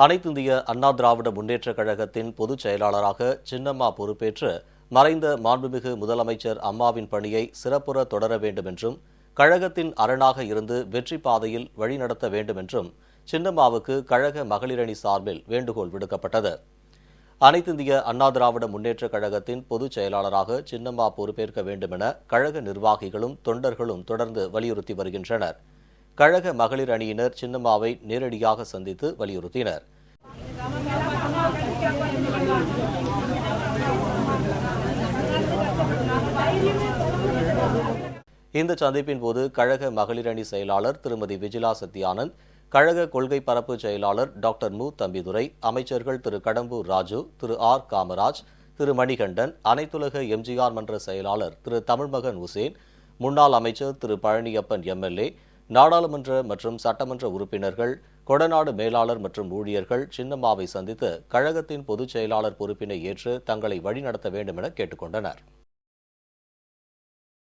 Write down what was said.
அனைத்திந்திய அண்ணா திராவிட முன்னேற்றக் கழகத்தின் பொதுச் செயலாளராக சின்னம்மா பொறுப்பேற்று மறைந்த மாண்புமிகு முதலமைச்சர் அம்மாவின் பணியை சிறப்புற தொடர வேண்டும் என்றும் கழகத்தின் அரணாக இருந்து வெற்றி பாதையில் வழிநடத்த வேண்டும் என்றும் சின்னம்மாவுக்கு கழக மகளிரணி சார்பில் வேண்டுகோள் விடுக்கப்பட்டது. அனைத்திந்திய அண்ணா திராவிட முன்னேற்றக் கழகத்தின் பொதுச் செயலாளராக சின்னம்மா பொறுப்பேற்க வேண்டுமென கழக நிர்வாகிகளும் தொண்டர்களும் தொடர்ந்து வலியுறுத்தி வருகின்றனர். கழக மகளிர் அணியினர் சின்னம்மாவை நேரடியாக சந்தித்து வலியுறுத்தினர். இந்த சந்திப்பின் போது கழக மகளிர் அணி செயலாளர் திருமதி விஜிலா சத்யானந்த் கழக கொள்கை பரப்பு செயலாளர் டாக்டர் மு. தம்பிதுரை அமைச்சர்கள் திரு கடம்பூர் ராஜு திரு ஆர். காமராஜ் திரு மணிகண்டன் அனைத்துலக எம்ஜிஆர் மன்ற செயலாளர் திரு தமிழ்மகன் உசேன் முன்னாள் அமைச்சர் திரு பழனியப்பன் எம்எல்ஏ நாடாளுமன்ற மற்றும் சட்டமன்ற உறுப்பினர்கள் கொடநாடு மேலாளர் மற்றும் ஊழியர்கள் சின்னம்மாவை சந்தித்து கழகத்தின் பொதுச் செயலாளர் பொறுப்பினை ஏற்று தங்களை வழிநடத்த வேண்டும் என கேட்டுக்கொண்டனர்.